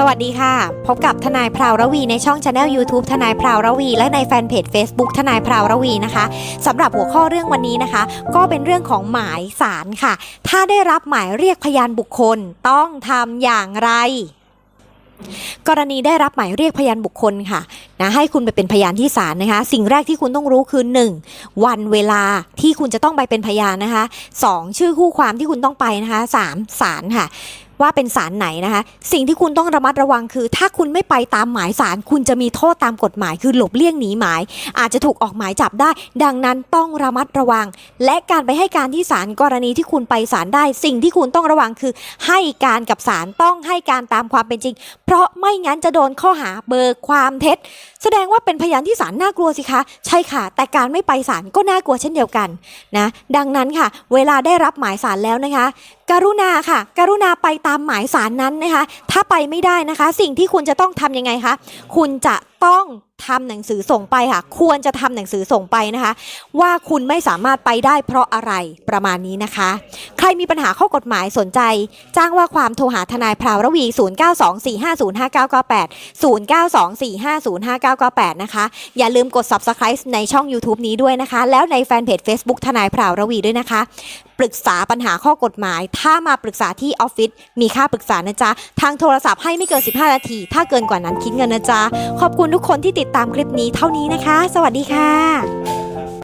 สวัสดีค่ะ พบกับทนายพราวระวีในช่อง Channel YouTube ทนายพราวระวี และในแฟนเพจ Facebook ทนายพราวระวีนะคะสำหรับหัวข้อเรื่องวันนี้นะคะ ก็เป็นเรื่องของหมายสารค่ะ ถ้าได้รับหมายเรียกพยานบุคคลต้องทำอย่างไรกรณีได้รับหมายเรียกพยานบุคคลค่ะนะให้คุณไปเป็นพยานที่ศาลนะคะ สิ่งแรกที่คุณต้องรู้คือ 1. วันเวลาที่คุณจะต้องไปเป็นพยานนะคะ 2. ชื่อคู่ความที่คุณต้องไปนะคะ 3. ศาลค่ะ ว่าเป็นศาลไหนนะคะ สิ่งที่คุณต้องระมัดระวังคือ ถ้าคุณไม่ไปตามหมายศาลคุณจะมีโทษตามกฎหมาย คือหลบเลี่ยงหนีหมาย อาจจะถูกออกหมายจับได้ ดังนั้นต้องระมัดระวัง และการไปให้การที่ศาลกรณีที่คุณไปศาลได้ สิ่งที่คุณต้องระวังคือ ให้การกับศาลต้องให้การตามความเป็นจริง เพราะไม่งั้นจะโดนข้อหาเบิกความเท็จ แสดงว่าเป็นพยานที่ศาลน่ากลัวสิคะ ใช่ค่ะ แต่การไม่ไปศาลก็น่ากลัวเช่นเดียวกันนะดังนั้นค่ะ เวลาได้รับหมายศาลแล้วนะคะ กรุณาค่ะ กรุณาไปตามหมายสารนั้นนะคะ ถ้าไปไม่ได้นะคะ สิ่งที่คุณจะต้องทำยังไงคะ คุณจะต้องทำหนังสือส่งไปค่ะ ควรจะทำหนังสือส่งไปนะคะ ว่าคุณไม่สามารถไปได้เพราะอะไรประมาณนี้นะคะ ใครมีปัญหาข้อกฎหมายสนใจ จ้างว่าความโทรหาทนายพราวระวี 0924505998 0924505998 นะคะ อย่าลืมกด subscribe ในช่อง YouTube นี้ด้วยนะคะ แล้วในแฟนเพจ Facebook ทนายพราวระวีด้วยนะคะ ปรึกษาปัญหาข้อกฎหมาย ถ้ามาปรึกษาที่ออฟฟิศมีค่าปรึกษานะจ๊ะทางโทรศัพท์ให้ไม่เกิน 15 นาที ถ้าเกินกว่านั้นคิดเงินนะจ๊ะขอบคุณคุณทุกคนที่ติดตามคลิปนี้เท่านี้นะคะ สวัสดีค่ะ